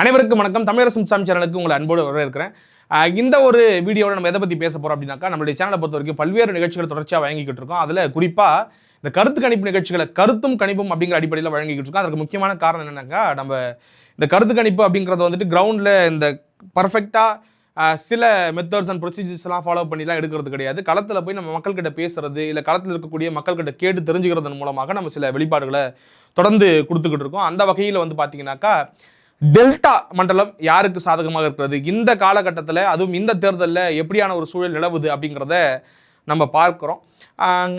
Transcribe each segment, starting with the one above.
அனைவருக்கும் வணக்கம். தமிழரசும் சாமி சேனலுக்கு உங்களை அன்போடு வரவேற்கிறேன். இந்த ஒரு வீடியோவில் நம்ம எதை பற்றி பேச போகிறோம் அப்படின்னாக்கா நம்மளுடைய சேனலை பொறுத்த வரைக்கும் பல்வேறு நிகழ்ச்சிகள் தொடர்ச்சியாக வழங்கிக்கிட்டு இருக்கோம். அதில் குறிப்பாக இந்த கருத்து கணிப்பு நிகழ்ச்சிகளை கருத்தும் கணிப்பும் அப்படிங்கிற அடிப்படையில் வழங்கிக்கிட்டு இருக்கோம். அதுக்கு முக்கியமான காரணம் என்னென்னாக்கா நம்ம இந்த கருத்து கணிப்பு அப்படிங்கிறது வந்துட்டு கிரவுண்டில் இந்த பர்ஃபெக்டாக சில மெத்தட்ஸ் அண்ட் ப்ரொசீஜர்ஸ்லாம் ஃபாலோ பண்ணிலாம் எடுக்கிறது கிடையாது. களத்தில் போய் நம்ம மக்கள்கிட்ட பேசுறது இல்லை களத்தில் இருக்கக்கூடிய மக்கள்கிட்ட கேட்டு தெரிஞ்சுக்கிறதன் மூலமாக நம்ம சில வெளிப்பாடுகளை தொடர்ந்து கொடுத்துக்கிட்டு இருக்கோம். அந்த வகையில் வந்து பார்த்தீங்கன்னாக்கா டெல்டா மண்டலம் யாருக்கு சாதகமாக இருக்கிறது? இந்த காலகட்டத்தில் அதுவும் இந்த தேர்தலில் எப்படியான ஒரு சூழல் நிலவுது அப்படிங்கிறத நம்ம பார்க்குறோம்.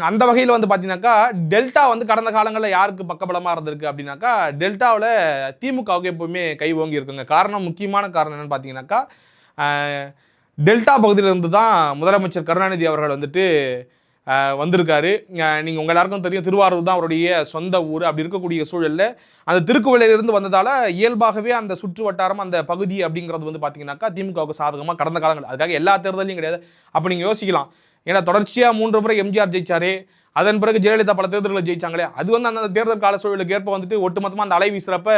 அந்த வகையில் வந்து பார்த்தீங்கன்னாக்கா டெல்டா வந்து கடந்த காலங்களில் யாருக்கு பக்கபலமாக இருந்திருக்கு அப்படின்னாக்கா டெல்டாவில் திமுகவுக்கு எப்பவுமே கை ஓங்கி இருக்குங்க. காரணம் முக்கியமான காரணம் என்னன்னு பார்த்தீங்கன்னாக்கா டெல்டா பகுதியிலிருந்து தான் முதலமைச்சர் கருணாநிதி அவர்கள் வந்துட்டு வந்திருக்காரு. நீங்கள் உங்கள் எல்லாருக்கும் தெரியும் திருவாரூர் தான் அவருடைய சொந்த ஊர். அப்படி இருக்கக்கூடிய சூழலில் அந்த திருக்குவளையிலிருந்து வந்ததால் இயல்பாகவே அந்த சுற்று வட்டாரம் அந்த பகுதி அப்படிங்கிறது வந்து பார்த்தீங்கன்னாக்கா திமுகவுக்கு சாதகமாக கடந்த காலங்கள். அதுக்காக எல்லா தேர்தலையும் கிடையாது. அப்போ நீங்கள் யோசிக்கலாம். ஏன்னா தொடர்ச்சியாக மூன்று முறை எம்ஜிஆர் ஜெயிச்சாரு. அதன் பிறகு ஜெயலலிதா பல தேர்தல்களை ஜெயிச்சாங்களே. அது வந்து அந்த தேர்தல் கால சூழலுக்கு ஏற்ப வந்துட்டு ஒட்டுமொத்தமாக அந்த அலை வீசுகிறப்ப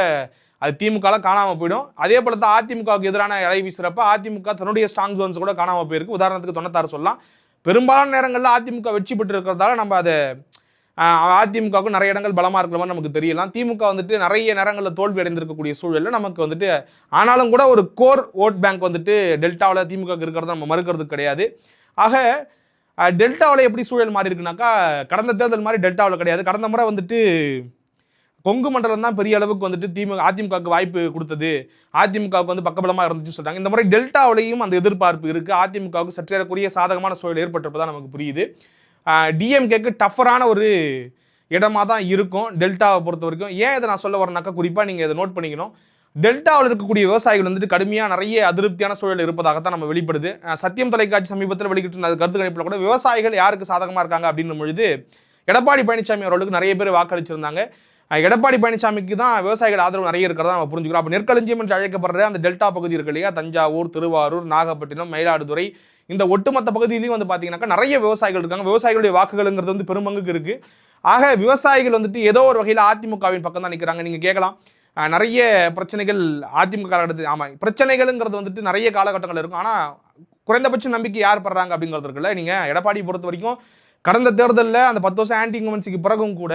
அது திமுகலாம் காணாமல் போயிடும். அதே போல தான் அதிமுகவுக்கு எதிரான இலை வீசுறப்ப அதிமுக தன்னுடைய ஸ்ட்ராங் ஜோன்ஸ் கூட காணாமல் போயிருக்கு. உதாரணத்துக்கு தொண்ணூத்தாறு சொல்லலாம். பெரும்பாலான நேரங்களில் அதிமுக வெற்றி பெற்று இருக்கிறதால நம்ம அதை அதிமுகவுக்கும் நிறைய இடங்கள் பலமாக இருக்கிற மாதிரி நமக்கு தெரியலாம். திமுக வந்துட்டு நிறைய நேரங்களில் தோல்வி அடைந்திருக்கக்கூடிய சூழலில் நமக்கு வந்துட்டு ஆனாலும் கூட ஒரு கோர் ஓட் பேங்க் வந்துட்டு டெல்டாவில் திமுக இருக்கிறத நம்ம மறுக்கிறது கிடையாது. ஆக டெல்டாவில் எப்படி சூழல் மாறி இருக்குனாக்கா கடந்த தேர்தல் மாதிரி டெல்டாவில் கிடையாது. கடந்த முறை வந்துட்டு கொங்கு மண்டலம் தான் பெரிய அளவுக்கு வந்துட்டு திமுக அதிமுகவுக்கு வாய்ப்பு கொடுத்தது. அதிமுகவுக்கு வந்து பக்கபலமாக இருந்துச்சுன்னு சொல்கிறாங்க இந்த முறை டெல்டாவிலையும் அந்த எதிர்பார்ப்பு இருக்குது அதிமுகவுக்கு சற்றேறக்குரிய சாதகமான சூழல் ஏற்பட்டிருப்பதா நமக்கு புரியுது. டிஎம்கேக்கு டஃபரான ஒரு இடமா தான் இருக்கும் டெல்டாவை பொறுத்த வரைக்கும். ஏன் இதை நான் சொல்ல வரேனாக்கா குறிப்பாக நீங்கள் இதை நோட் பண்ணிக்கணும். டெல்டாவில் இருக்கக்கூடிய விவசாயிகள் வந்துட்டு கடுமையாக நிறைய அதிருப்தியான சூழல் இருப்பதாகத்தான் நம்ம வெளிப்படுது. சத்தியம் தொலைக்காட்சி சமீபத்தில் வெளியிட்டு அது கருத்து கணிப்பில் கூட விவசாயிகள் யாருக்கு சாதகமாக இருக்காங்க அப்படின்னும் பொழுது எடப்பாடி பழனிசாமி அவர்களுக்கு நிறைய பேர் வாக்களிச்சிருந்தாங்க. எடப்பாடி பழனிசாமிக்கு தான் விவசாயிகள் ஆதரவு நிறைய இருக்கிறதா நம்ம புரிஞ்சுக்கிறோம். அப்போ நெற்களஞ்சியம் என்று அழைக்கப்படுற அந்த டெல்டா பகுதி இருக்கு இல்லையா? தஞ்சாவூர் திருவாரூர் நாகப்பட்டினம் மயிலாடுதுறை இந்த ஒட்டுமொத்த பகுதியிலையும் வந்து பார்த்தீங்கன்னாக்கா நிறைய விவசாயிகள் இருக்காங்க. விவசாயிகளுடைய வாக்குகள்ங்கிறது வந்து பெருமங்குக்கு இருக்குது ஆக விவசாயிகள் வந்துட்டு ஏதோ ஒரு வகையில் அதிமுகவின் பக்கம் தான் நிற்கிறாங்க நீங்கள் கேட்கலாம். நிறைய பிரச்சனைகள் அதிமுக காலகட்டத்தில் ஆமாம் பிரச்சனைகள்ங்கிறது வந்துட்டு நிறைய காலகட்டங்கள் இருக்கும். ஆனால் குறைந்தபட்ச நம்பிக்கை யார் படுறாங்க அப்படிங்கிறது இருக்குல்ல. நீங்கள் எடப்பாடி பொறுத்த வரைக்கும் கடந்த தேர்தலில் அந்த பத்து வருஷம் ஆன்டி இன்கமன்சிக்கு பிறகும் கூட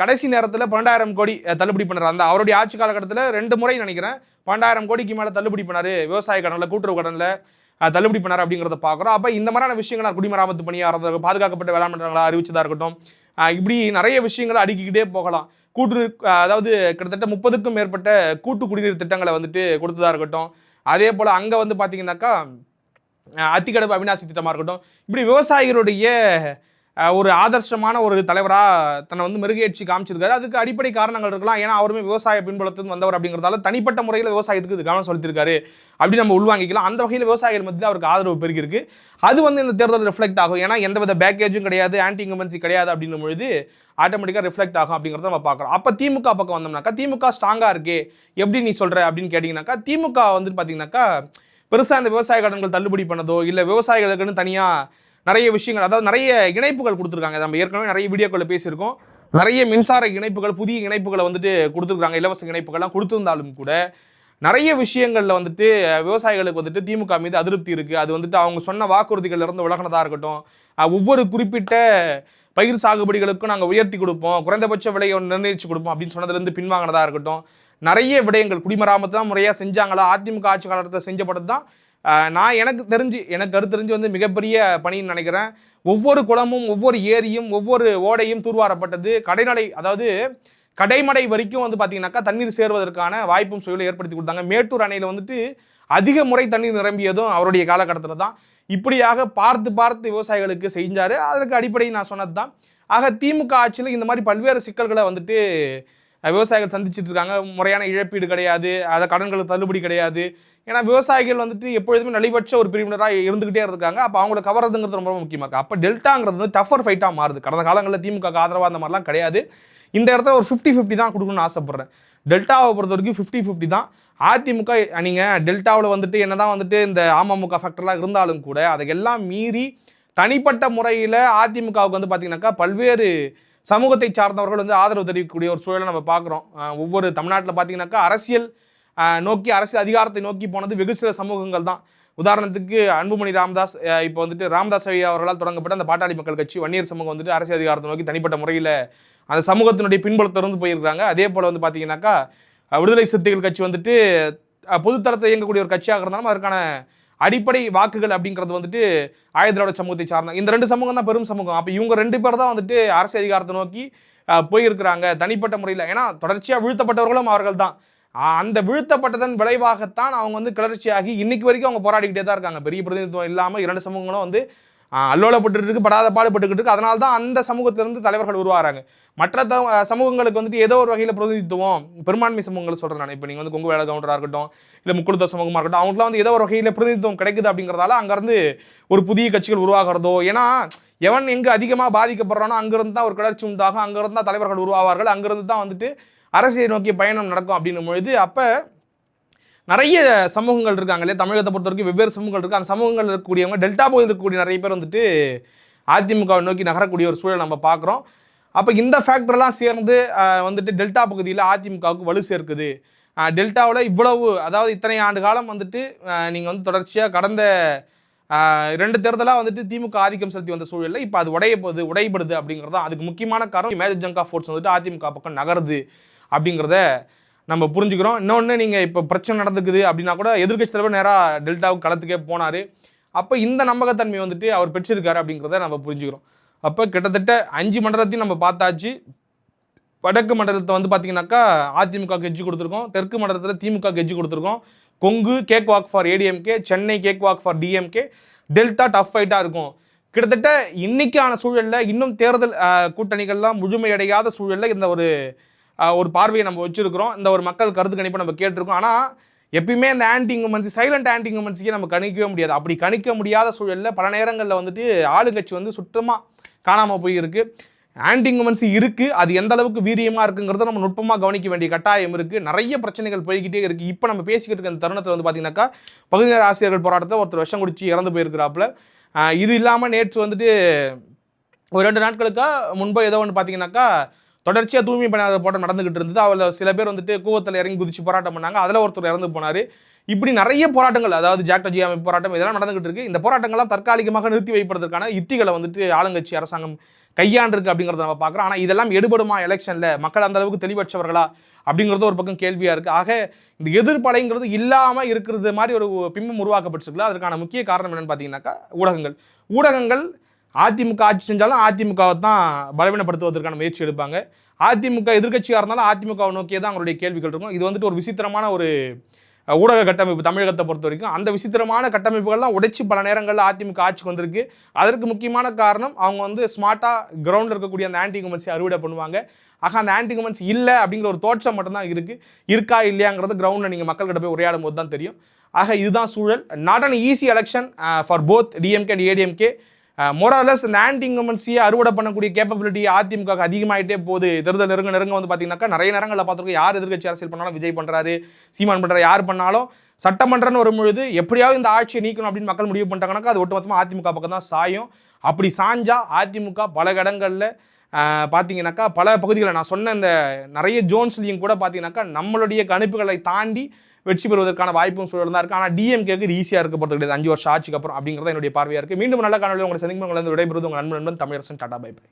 கடைசி நேரத்தில் பன்னெண்டாயிரம் கோடி தள்ளுபடி பண்ணார் அந்த அவருடைய ஆட்சி காலகட்டத்தில் ரெண்டு முறை நினைக்கிறேன் பன்னெண்டாயிரம் கோடிக்கு மேலே தள்ளுபடி பண்ணார். விவசாய கடனில் கூட்டுறவு கடனில் தள்ளுபடி பண்ணார் அப்படிங்கிறத பார்க்குறோம் அப்போ இந்த மாதிரியான விஷயங்கள் குடிமராமத்து பணியாக பாதுகாக்கப்பட்ட வேளாண் அறிவிச்சதாக இருக்கட்டும் இப்படி நிறைய விஷயங்களை அடுக்கிக்கிட்டே போகலாம். கூட்டு அதாவது கிட்டத்தட்ட முப்பதுக்கும் மேற்பட்ட கூட்டு குடிநீர் திட்டங்களை வந்துட்டு கொடுத்ததாக இருக்கட்டும். அதே போல் அங்கே வந்து பார்த்தீங்கன்னாக்கா அத்திக்கடவு அவினாசி திட்டமாக இருக்கட்டும் இப்படி விவசாயிகளுடைய ஒரு ஆதர்சமான ஒரு தலைவராக தன்னை வந்து மெருகேற்றி காமிச்சிருக்காரு. அதுக்கு அடிப்படை காரணங்கள் இருக்கலாம். ஏன்னா அவருமே விவசாய பின்புலத்துக்கு வந்தவர் அப்படிங்கிறதால தனிப்பட்ட முறையில் விவசாயத்துக்கு இது கவனம் செலுத்தியிருக்காரு அப்படி நம்ம உள்வாங்கிக்கலாம். அந்த வகையில் விவசாயிகள் மத்தியில் அவருக்கு ஆதரவு பெருகிருக்கு அது வந்து இந்த தேர்தல் ரிஃப்ளெக்ட் ஆகும். ஏன்னா எந்தவித பேக்கேஜும் கிடையாது ஆன்டி இன்கம்பன்சி கிடையாது அப்படின்னும் பொழுது ஆட்டோமேட்டிக்காக ரிஃப்ளெக்ட் ஆகும் அப்படிங்கிறத நம்ம பார்க்குறோம். அப்போ திமுக பக்கம் வந்தோம்னாக்கா திமுக ஸ்ட்ராங்காக இருக்கே எப்படி நீ சொல்கிற அப்படின்னு கேட்டிங்கனாக்கா திமுக வந்துட்டு பார்த்தீங்கன்னாக்கா பெருசாக இந்த விவசாய கடன்கள் தள்ளுபடி பண்ணதோ இல்லை விவசாயிகளுக்குன்னு தனியாக நிறைய விஷயங்கள் அதாவது நிறைய இணைப்புகள் கொடுத்துருக்காங்க. நம்ம ஏற்கனவே நிறைய வீடியோக்களில் பேசியிருக்கோம். நிறைய மின்சார இணைப்புகள் புதிய இணைப்புகளை வந்துட்டு கொடுத்துருக்காங்க. இலவச இணைப்புகள்லாம் கொடுத்துருந்தாலும் கூட நிறைய விஷயங்களில் வந்துட்டு விவசாயிகளுக்கு வந்துட்டு திமுக மீது அதிருப்தி இருக்குது அது வந்துட்டு அவங்க சொன்ன வாக்குறுதிகள் இருந்து விலகினதாக இருக்கட்டும். ஒவ்வொரு குறிப்பிட்ட பயிர் சாகுபடிகளுக்கும் நாங்கள் உயர்த்தி கொடுப்போம். குறைந்தபட்ச விலையை நிர்ணயிச்சு கொடுப்போம் அப்படின்னு சொன்னதுலேருந்து பின்வாங்கினதாக இருக்கட்டும். நிறைய விடயங்கள் குடிமராமத்து தான் முறையாக செஞ்சாங்களா? அதிமுக ஆட்சி காலத்தில் செஞ்சப்பட்டது தான் நான் எனக்கு தெரிஞ்சு எனக்கு கருத்து தெரிஞ்சு வந்து மிகப்பெரிய பணின்னு நினைக்கிறேன். ஒவ்வொரு குளமும் ஒவ்வொரு ஏரியும் ஒவ்வொரு ஓடையும் தூர்வாரப்பட்டது. கடைநடை அதாவது கடைமடை வரைக்கும் வந்து பார்த்தீங்கன்னாக்கா தண்ணீர் சேருவதற்கான வாய்ப்பும் சூழலை ஏற்படுத்தி கொடுத்தாங்க. மேட்டூர் அணையில் வந்துட்டு அதிக முறை தண்ணீர் நிரம்பியதும் அவருடைய காலகட்டத்தில் தான். இப்படியாக பார்த்து பார்த்து விவசாயிகளுக்கு செஞ்சார். அதற்கு அடிப்படையில் நான் சொன்னது தான் ஆக திமுக ஆட்சியில் இந்த மாதிரி பல்வேறு சிக்கல்களை வந்துட்டு விவசாயிகள் சந்திச்சிட்டு இருக்காங்க. முறையான இழப்பீடு கிடையாது. அதை கடன்களுக்கு தள்ளுபடி கிடையாது. ஏன்னா விவசாயிகள் வந்துட்டு எப்பொழுதுமே நலிவற்ற ஒரு பிரிவினராக இருந்துகிட்டே இருக்காங்க. அப்போ அவங்கள கவர்றதுங்கிறது ரொம்ப முக்கியமாக இருக்கு. அப்போ டெல்டாங்கிறது வந்து டஃபர் ஃபைட்டாக மாறுது. கடந்த காலங்களில் திமுக ஆதரவாக அந்த மாதிரிலாம் கிடையாது. இந்த இடத்துல ஒரு ஃபிஃப்டி ஃபிஃப்டி தான் கொடுக்கணும்னு ஆசைப்பட்றேன். டெல்டாவை பொறுத்த வரைக்கும் ஃபிஃப்டி ஃபிஃப்டி தான். அதிமுக நீங்கள் டெல்டாவில் வந்துட்டு என்ன தான் வந்துட்டு இந்த அமமுக ஃபேக்டர்லாம் இருந்தாலும் கூட அதையெல்லாம் மீறி தனிப்பட்ட முறையில் அதிமுகவுக்கு வந்து பார்த்திங்கனாக்கா பல்வேறு சமூகத்தை சார்ந்தவர்கள் வந்து ஆதரவு தெரிவிக்கக்கூடிய ஒரு சூழலை நம்ம பார்க்குறோம். ஒவ்வொரு தமிழ்நாட்டில் பார்த்தீங்கன்னாக்கா அரசியல் நோக்கி அரசியல் அதிகாரத்தை நோக்கி போனது வெகு சில சமூகங்கள் தான். உதாரணத்துக்கு அன்புமணி ராமதாஸ் இப்போ வந்துட்டு ராமதாஸ் ஐயா அவர்களால் தொடங்கப்பட்ட அந்த பாட்டாளி மக்கள் கட்சி வன்னியர் சமூகம் வந்துட்டு அரசியல் அதிகாரத்தை நோக்கி தனிப்பட்ட முறையில் அந்த சமூகத்தினுடைய பின்புலத்திலிருந்து போயிருக்காங்க அதே போல் வந்து பார்த்தீங்கன்னாக்கா விடுதலை சிறுத்தைகள் கட்சி வந்துட்டு பொதுத்தரத்தை இயங்கக்கூடிய ஒரு கட்சியாக இருந்தாலும் அதற்கான அடிப்படை வாக்குகள் அப்படிங்கிறது வந்துட்டு ஆயுதிராவிட சமூகத்தை சார்ந்த இந்த ரெண்டு சமூகம் தான் பெரும் சமூகம். அப்போ இவங்க ரெண்டு பேர் தான் வந்துட்டு அரசு அதிகாரத்தை நோக்கி போயிருக்கிறாங்க தனிப்பட்ட முறையில். ஏன்னா தொடர்ச்சியாக வீழ்த்தப்பட்டவர்களும் அவர்கள் தான். அந்த வீழ்த்தப்பட்டதன் விளைவாகத்தான் அவங்க வந்து கிளர்ச்சியாகி இன்னைக்கு வரைக்கும் அவங்க போராடிக்கிட்டே தான் இருக்காங்க. பெரிய பிரதிநிதித்துவம் இல்லாமல் இரண்டு சமூகங்களும் வந்து அல்லோலப்பட்டு இருக்கு படாத பாடுபட்டுக்கிட்டு இருக்கு. அதனால தான் அந்த சமூகத்திலிருந்து தலைவர்கள் உருவாகிறாங்க மற்ற த சமூகங்களுக்கு வந்துட்டு ஏதோ ஒரு வகையில் பிரதிநிதித்துவம் பெரும்பான்மை சமூகங்கள் சொல்கிறேன் நான். இப்போ நீங்கள் வந்து கொங்கு வேலை கவுண்டராக இருக்கட்டும் இல்லை முக்குழுத்த சமூகமாக இருக்கட்டும் அவங்களாம் வந்து ஏதோ ஒரு வகையில் பிரதிநிதித்துவம் கிடைக்குது அப்படிங்கிறதால அங்கேருந்து ஒரு புதிய கட்சிகள் உருவாகிறதோ ஏன்னா எவன் எங்கே அதிகமாக பாதிக்கப்படுறானோ அங்கேருந்து தான் ஒரு கிளர்ச்சி உண்டாகும். அங்கேருந்து தான் தலைவர்கள் உருவாவார்கள். அங்கேருந்து தான் வந்துட்டு அரசியலை நோக்கிய பயணம் நடக்கும் அப்படின்னும் பொழுது அப்போ நிறைய சமூகங்கள் இருக்காங்க இல்லையா? தமிழகத்தை பொறுத்த வரைக்கும் வெவ்வேறு சமூகங்கள் இருக்குது அந்த சமூகங்கள் இருக்கக்கூடியவங்க டெல்டா பகுதியில் இருக்கக்கூடிய நிறைய பேர் வந்துட்டு அதிமுகவை நோக்கி நகரக்கூடிய ஒரு சூழலை நம்ம பார்க்குறோம். அப்போ இந்த ஃபேக்டர்லாம் சேர்ந்து வந்துட்டு டெல்டா பகுதியில் அதிமுகவுக்கு வலு சேர்க்குது. டெல்டாவில் இவ்வளவு அதாவது இத்தனை ஆண்டு காலம் வந்துட்டு நீங்கள் வந்து தொடர்ச்சியாக கடந்த ரெண்டு தேர்தலாக வந்துட்டு திமுக ஆதிக்கம் செலுத்தி வந்த சூழலில் இப்போ அது உடைய போகுது உடைபடுது அப்படிங்கிறது தான் அதுக்கு முக்கியமான காரணம் மேஜர் ஜங்கா ஃபோர்ஸ் வந்துட்டு அதிமுக பக்கம் நகருது அப்படிங்கிறத நம்ம புரிஞ்சுக்கிறோம். இன்னொன்று நீங்கள் இப்போ பிரச்சனை நடந்துக்குது அப்படின்னா கூட எதிர்க்கட்சி தலைவர் நேராக டெல்டாவுக்கு களத்துக்கே போனார். அப்போ இந்த நம்பகத்தன்மை வந்துட்டு அவர் பெற்றிருக்காரு அப்படிங்கிறத நம்ம புரிஞ்சுக்கிறோம். அப்போ கிட்டத்தட்ட அஞ்சு மண்டலத்தையும் நம்ம பார்த்தாச்சு. வடக்கு மண்டலத்தை வந்து பார்த்தீங்கன்னாக்கா அதிமுக கெஜ்ஜி கொடுத்துருக்கோம். தெற்கு மண்டலத்தில் திமுக கெஜ்ஜி கொடுத்துருக்கோம். Kongu cake walk for ADMK Chennai cake walk for DMK. Delta tough ஃபைட்டாக இருக்கும். கிட்டத்தட்ட இன்னைக்கான சூழலில் இன்னும் தேர்தல் கூட்டணிகள்லாம் முழுமையடையாத சூழலில் இந்த ஒரு ஒரு பார்வையை நம்ம வச்சுருக்கிறோம். இந்த ஒரு மக்கள் கருத்து கணிப்பை நம்ம கேட்டிருக்கோம். ஆனால் எப்பயுமே இந்த ஆன்டி இங்குமென்சி சைலண்ட் ஆன்டி இங்குமென்சிக்கே நம்ம கணிக்கவே முடியாது. அப்படி கணிக்க முடியாத சூழலில் பல நேரங்களில் வந்துட்டு ஆளுங்கட்சி வந்து சுத்தமாக காணாமல் போயிருக்கு. ஆன்டி இங்குமென்சி இருக்குது அது எந்த அளவுக்கு வீரியமாக இருக்குங்கிறத நம்ம நுட்பமாக கவனிக்க வேண்டிய கட்டாயம் இருக்குது நிறைய பிரச்சனைகள் போய்கிட்டே இருக்குது இப்போ நம்ம பேசிக்கிட்டு இருக்க இந்த தருணத்தில் வந்து பார்த்தீங்கன்னாக்கா பகுதி நேர ஆசிரியர்கள் போராட்டத்தில் ஒருத்தர் விஷம் குடிச்சு இறந்து போயிருக்கிறாப்புல. இது இல்லாமல் நேற்று வந்துட்டு ஒரு ரெண்டு நாட்களுக்காக முன்பு ஏதோ ஒன்று பார்த்தீங்கன்னாக்கா தொடர்ச்சியாக தூய்மை பணியாளர் போராட்டம் நடந்துகிட்டு இருந்தது. அதில் சில பேர் வந்துட்டு கூவத்தில் இறங்கி குதிச்சு போராட்டம் பண்ணாங்க. அதில் ஒருத்தர் இறந்து போனார். இப்படி நிறைய போராட்டங்கள் அதாவது ஜாக்டோஜி அமைப்பு போராட்டம் இதெல்லாம் நடந்துகிட்டு இருக்கு. இந்த போராட்டங்கள்லாம் தற்காலிகமாக நிறுத்தி வைப்பதற்கான யுத்திகளை வந்துட்டு ஆளுங்கட்சி அரசாங்கம் கையாண்டிருக்கு அப்படிங்கிறத நம்ம பார்க்குறோம். ஆனால் இதெல்லாம் எடுபடுமா எலெக்ஷனில்? மக்கள் அந்த அளவுக்கு தெளிவற்றவர்களா? அப்படிங்கிறது ஒரு பக்கம் கேள்வியாக இருக்குது ஆக இந்த எதிர்ப்பலைங்கிறது இல்லாமல் இருக்கிறது மாதிரி ஒரு பிம்பம் உருவாக்கப்பட்டிருக்குல்ல. அதற்கான முக்கிய காரணம் என்னென்னு பார்த்தீங்கன்னாக்கா ஊடகங்கள். ஊடகங்கள் அதிமுக ஆட்சி செஞ்சாலும் அதிமுகவை தான் பலவீனப்படுத்துவதற்கான முயற்சி எடுப்பாங்க. அதிமுக எதிர்க்கட்சியாக இருந்தாலும் அதிமுகவை நோக்கியே தான் அவங்களுடைய கேள்விகள் இருக்கும். இது வந்துட்டு ஒரு விசித்திரமான ஒரு ஊடக கட்டமைப்பு தமிழகத்தை பொறுத்த வரைக்கும். அந்த விசித்திரமான கட்டமைப்புகள்லாம் உடைச்சி பல நேரங்களில் அதிமுக ஆட்சிக்கு வந்திருக்கு. அதற்கு முக்கியமான காரணம் அவங்க வந்து ஸ்மார்ட்டாக கிரவுண்டில் இருக்கக்கூடிய அந்த ஆன்டி குமென்சி அறுவடை பண்ணுவாங்க. ஆக அந்த ஆன்டி குமென்சி இல்லை அப்படிங்கிற ஒரு தோற்றம் மட்டும்தான் இருக்குது இருக்கா இல்லையாங்கிறது கிரவுண்டில் நீங்கள் மக்கள்கிட்ட போய் உரையாடும் போது தான் தெரியும். ஆக இதுதான் சூழல். Not an easy election for both DMK and ADMK மோரலஸ் இந்த ஆன்டி இன்கமன்சியை அறுவடை பண்ணக்கூடிய கேப்பபிலிட்டி அதிமுக அதிகமாயிட்டே போகுது. தேர்தல் நெருங்க நெருங்க வந்து பார்த்தீங்கன்னாக்கா நிறைய நேரங்களில் பார்த்துருக்கோம் யார் எதிர்க்கட்சி அரசியல் பண்ணாலும் விஜய் பண்ணுறாரு சீமான் பண்ணுறாரு யார் பண்ணாலும் சட்டமன்றம்னு வரும்பொழுது எப்படியாவது இந்த ஆட்சியை நீக்கணும் அப்படின்னு மக்கள் முடிவு பண்ணிட்டாங்கன்னாக்கா அது ஒட்டுமொத்தமாக அதிமுக பக்கம் தான் சாயும். அப்படி சாஞ்சா அதிமுக பல இடங்களில் பார்த்தீங்கன்னாக்கா பல பகுதிகளில் நான் சொன்ன இந்த நிறைய ஜோன்ஸ்லையும் கூட பார்த்தீங்கன்னாக்கா நம்மளுடைய கணிப்புகளை தாண்டி வெற்றி பெறுவதற்கான வாய்ப்பும் சூழல் தான் இருக்குது ஆனால் டிஎம்கேக்கு இது ஈஸியாக இருக்க போகிறது கிடையாது. அஞ்சு வருஷம் ஆட்சிக்கு அப்புறம் அப்படிங்கிறத என்னுடைய பார்வையாக இருக்குது மீண்டும் நல்ல காணொலி உங்களை சந்திக்கும் உங்களை விடைபெறுவது உங்கள் நண்பன் நண்பன் தமிழரசன் டாடா பை பை.